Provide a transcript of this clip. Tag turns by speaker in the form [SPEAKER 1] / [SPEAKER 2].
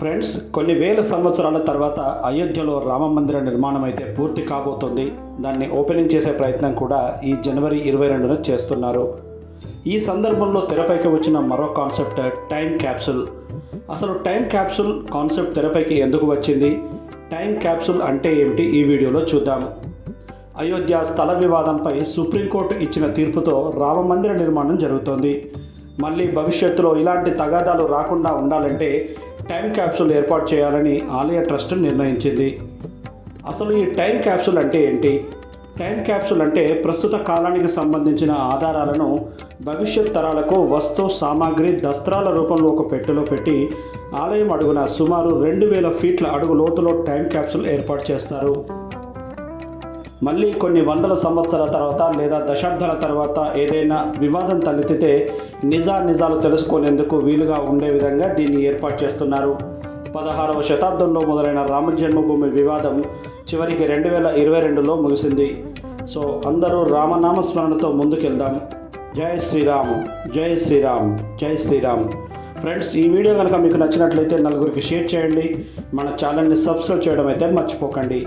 [SPEAKER 1] Friends కొన్ని వేల సంవత్సరాల తర్వాత అయోధ్యలో రామ మందిర నిర్మాణం అయితే పూర్తి కాబోతుంది. దాన్ని ఓపెనింగ్ చేసే ప్రయత్నం కూడా ఈ జనవరి ఇరవై రెండున చేస్తున్నారు. ఈ సందర్భంలో తెరపైకి వచ్చిన మరో కాన్సెప్ట్ టైం క్యాప్సూల్. అసలు టైం క్యాప్సూల్ కాన్సెప్ట్ తెరపైకి ఎందుకు వచ్చింది? టైం క్యాప్సూల్ అంటే ఏమిటి? ఈ వీడియోలో చూద్దాం. అయోధ్య స్థల వివాదంపై సుప్రీంకోర్టు ఇచ్చిన తీర్పుతో రామ మందిర నిర్మాణం జరుగుతోంది. మళ్ళీ భవిష్యత్తులో ఇలాంటి తగాదాలు రాకుండా ఉండాలంటే టైం క్యాప్సూల్ ఏర్పాటు చేయాలని ఆలయ ట్రస్ట్ నిర్ణయించింది. అసలు ఈ టైం క్యాప్సూల్ అంటే ఏంటి? టైం క్యాప్సూల్ అంటే ప్రస్తుత కాలానికి సంబంధించిన ఆధారాలను భవిష్యత్ తరాలకు వస్తు సామాగ్రి దస్త్రాల రూపంలో ఒక పెట్టెలో పెట్టి ఆలయం అడుగున సుమారు రెండు వేల ఫీట్ల అడుగు లోతులో టైం క్యాప్సూల్ ఏర్పాటు చేస్తారు. మళ్ళీ కొన్ని వందల సంవత్సరాల తర్వాత లేదా దశాబ్దాల తర్వాత ఏదైనా వివాదం తలెత్తితే నిజా నిజాలు తెలుసుకునేందుకు వీలుగా ఉండే విధంగా దీన్ని ఏర్పాటు చేస్తున్నారు. పదహారవ శతాబ్దంలో మొదలైన రామ జన్మభూమి వివాదం చివరికి రెండు వేల ఇరవై రెండులో ముగిసింది. సో అందరూ రామనామస్మరణతో ముందుకెళ్దాం. జై శ్రీరామ్ జై శ్రీరామ్ జై శ్రీరామ్. ఫ్రెండ్స్ ఈ వీడియో కనుక మీకు నచ్చినట్లయితే నలుగురికి షేర్ చేయండి. మన ఛానల్ని సబ్స్క్రైబ్ చేయడం అయితే మర్చిపోకండి.